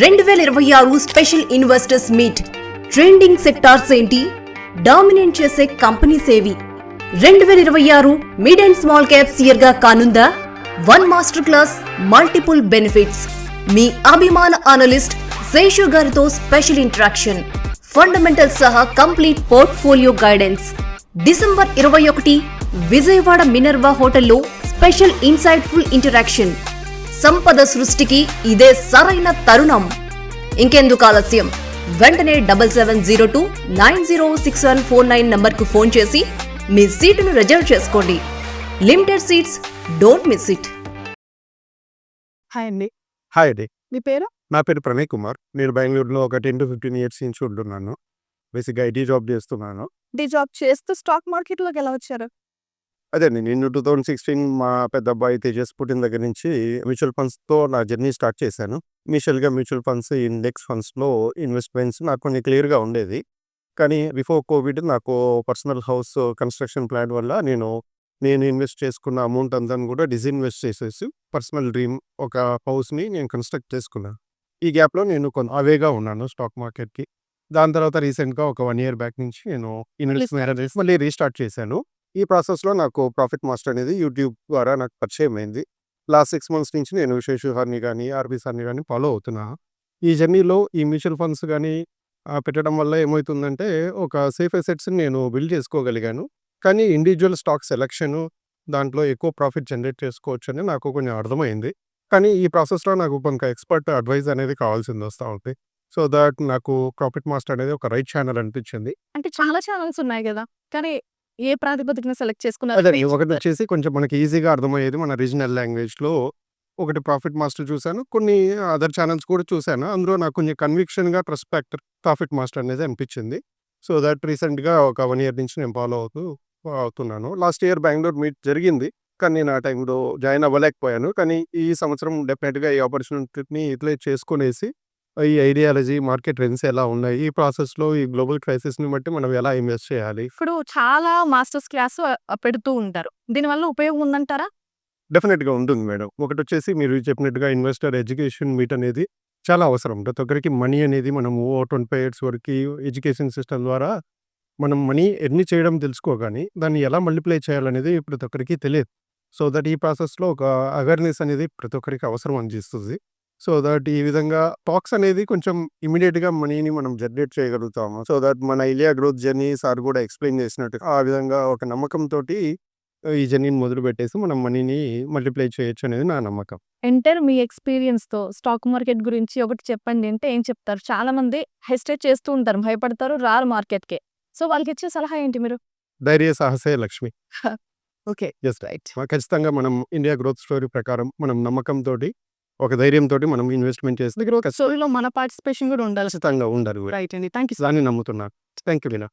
రెండు వేల ఇరవై ఆరు special investors meet. Trending sectors ఏంటి? డామినేట్ చేసే కంపెనీస్ ఏవి రెండు వేల ఇరవై ఆరు మిడ్ అండ్ స్మాల్ క్యాప్స్ ఇయర్గా కానుందా? One master class multiple benefits మీ అభిమాన అనలిస్ట్ శేషు గారితో స్పెషల్ ఇంటరాక్షన్ ఫండమెంటల్ సహా కంప్లీట్ పోర్ట్ఫోలియో గైడెన్స్ డిసెంబర్ ఇరవై ఒకటి విజయవాడ మినర్వా హోటల్లో స్పెషల్ ఇన్సైట్ఫుల్ ఇంటరాక్షన్ సంపద సృష్టికి ఇదే సరైన తరుణం. ఇంకెందుకు ఆలస్యం? వెంటనే double seven zero two nine zero six one four nine నంబర్కు ఫోన్ చేసి మీ సీటును రిజర్వ్ చేసుకోండి. Limited seats don't miss it. Hi అండి. హాయ్ అండి. మీ పేరు? నా పేరు ప్రణయ్ కుమార్. నేను బెంగళూరులో ఒక టెన్ టు ఫిఫ్టీన్ ఇయర్స్ నుంచి ఉంటున్నాను. బేసిక్గా ఐటీ జాబ్ చేస్తున్నాను. డి జాబ్ చేస్తూ స్టాక్ మార్కెట్లోకి ఎలా వచ్చారు? అదే నేను టూ థౌజండ్ సిక్స్టీన్ మా పెద్ద అబ్బాయి తేజస్ పుట్టిన దగ్గర నుంచి మ్యూచువల్ ఫండ్స్తో నా జర్నీ స్టార్ట్ చేశాను. ఇనిషియల్గా మ్యూచువల్ ఫండ్స్ ఇండెక్స్ ఫండ్స్లో ఇన్వెస్ట్మెంట్స్ నాకు కొంచెం క్లియర్గా ఉండేది. కానీ బిఫోర్ కోవిడ్ నాకు పర్సనల్ హౌస్ కన్స్ట్రక్షన్ ప్లాన్ వల్ల నేను నేను ఇన్వెస్ట్ చేసుకున్న అమౌంట్ అంతా కూడా డిజిన్వెస్ట్ చేసేసి పర్సనల్ డ్రీమ్ ఒక హౌస్ని నేను కన్స్ట్రక్ట్ చేసుకున్నాను. ఈ గ్యాప్లో నేను కొంత అవేగా ఉన్నాను స్టాక్ మార్కెట్కి. దాని తర్వాత రీసెంట్గా ఒక వన్ ఇయర్ బ్యాక్ నుంచి నేను ఇన్వెస్ట్మెంట్ చేసి మళ్ళీ రీస్టార్ట్ చేశాను. ఈ ప్రాసెస్లో నాకు ప్రాఫిట్ మాస్టర్ అనేది యూట్యూబ్ ద్వారా నాకు పరిచయం అయింది. లాస్ట్ సిక్స్ మంత్స్ నుంచి నేను శేషు సార్ని కానీ ఆర్బీ సార్ని కానీ ఫాలో అవుతున్నా. ఈ జర్నీలో ఈ మ్యూచువల్ ఫండ్స్ కానీ పెట్టడం వల్ల ఏమవుతుందంటే ఒక సేఫ్ అసెట్స్ నేను బిల్డ్ చేసుకోగలిగాను. కానీ ఇండివిజువల్ స్టాక్ సెలక్షన్ దాంట్లో ఎక్కువ ప్రాఫిట్ జనరేట్ చేసుకోవచ్చు అని నాకు కొంచెం అర్థమైంది. కానీ ఈ ప్రాసెస్లో నాకు కొంత ఎక్స్పర్ట్ అడ్వైజ్ అనేది కావాల్సింది వస్తూ ఉంది. సో దట్ నాకు ప్రాఫిట్ మాస్టర్ అనేది ఒక రైట్ ఛానల్ అనిపించింది. అంటే చాలా ఛానల్స్ ఉన్నాయి కదా! కానీ ఏ ప్రాతిపదికన సెలెక్ట్ అదే చేసుకున్నారు ఒకటి వచ్చేసి కొంచెం మనకి ఈజీగా అర్థమయ్యేది మన రీజనల్ లాంగ్వేజ్లో. ఒకటి ప్రాఫిట్ మాస్టర్ చూశాను కొన్ని అదర్ ఛానల్స్ కూడా చూశాను. అందులో నాకు కొంచెం కన్విక్షన్గా ట్రస్పెక్ట్ ప్రాఫిట్ మాస్టర్ అనేది అనిపించింది. సో దట్ రీసెంట్గా ఒక వన్ ఇయర్ నుంచి నేను ఫాలో అవుతూ అవుతున్నాను. లాస్ట్ ఇయర్ బెంగళూరు మీట్ జరిగింది. కానీ నేను ఆ టైంలో జాయిన్ అవ్వలేకపోయాను. కానీ ఈ సంవత్సరం డెఫినెట్గా ఈ ఆపర్చునిటీని యూటిలైజ్ చేసుకునేసి ఈ ఐడియాలజీ మార్కెట్ ట్రెండ్స్ ఎలా ఉన్నాయి? ఈ ప్రాసెస్లో ఈ గ్లోబల్ క్రైసిస్ని బట్టి మనం ఎలా ఇన్వెస్ట్ చేయాలి? ఇప్పుడు చాలా మాస్టర్స్ క్లాస్ పెడుతూ ఉంటారు. దీనివల్ల ఉపయోగం ఉందంటారా? డెఫినెట్గా ఉంటుంది మేడం. ఒకటి వచ్చేసి మీరు చెప్పినట్టుగా ఇన్వెస్టర్ ఎడ్యుకేషన్ మీట్ అనేది చాలా అవసరం. ప్రతి ఒక్కరికి మనీ అనేది మనం ఓ ట్వంటీ ఫైవ్ ఇయర్స్ వరకు ఎడ్యుకేషన్ సిస్టమ్ ద్వారా మనం మనీ ఎర్ని చేయడం తెలుసుకోగాని దాన్ని ఎలా మల్టిప్లై చేయాలనేది ప్రతి ఒక్కరికి తెలియదు. సో దట్ ఈ ప్రాసెస్లో ఒక అవేర్నెస్ అనేది ప్రతి ఒక్కరికి అవసరం అనిపిస్తుంది. సో దట్ ఈ విధంగా టాక్స్ అనేది కొంచెం ఇమీడియట్గా మనీని మనం జనరేట్ చేయగలుగుతాము. సో దట్ మన ఇండియా గ్రోత్ జర్నీ సార్ కూడా ఎక్స్ప్లెయిన్ చేసినట్టు ఆ విధంగా ఒక నమ్మకంతో ఈ జర్నీని మొదలు పెట్టేసి మనం మనీని మల్టిప్లై చేయొచ్చు అనేది నా నమ్మకం. ఎంటర్ మీ ఎక్స్పీరియన్స్తో స్టాక్ మార్కెట్ గురించి ఒకటి చెప్పండి అంటే ఏం చెప్తారు? చాలా మంది హెస్టేట్ చేస్తూ ఉంటారు భయపడతారు రారు మార్కెట్కి సో వాళ్ళకి ఇచ్చే సలహా ఏంటి మీరు? ధైర్య సాహసే లక్ష్మి. Okay yes right. ఖచ్చితంగా మనం ఇండియా గ్రోత్ స్టోరీ ప్రకారం మనం నమ్మకంతో ఒక ధైర్యంతో మనం ఇన్వెస్ట్మెంట్ చేస్తే సో మన పార్టిసిపేషన్ కూడా ఉండాలి. ఖచ్చితంగా ఉండాలి. రైట్ అండి. థ్యాంక్ యూ దాన్ని నమ్ముతున్నాను థ్యాంక్ యూ లీనా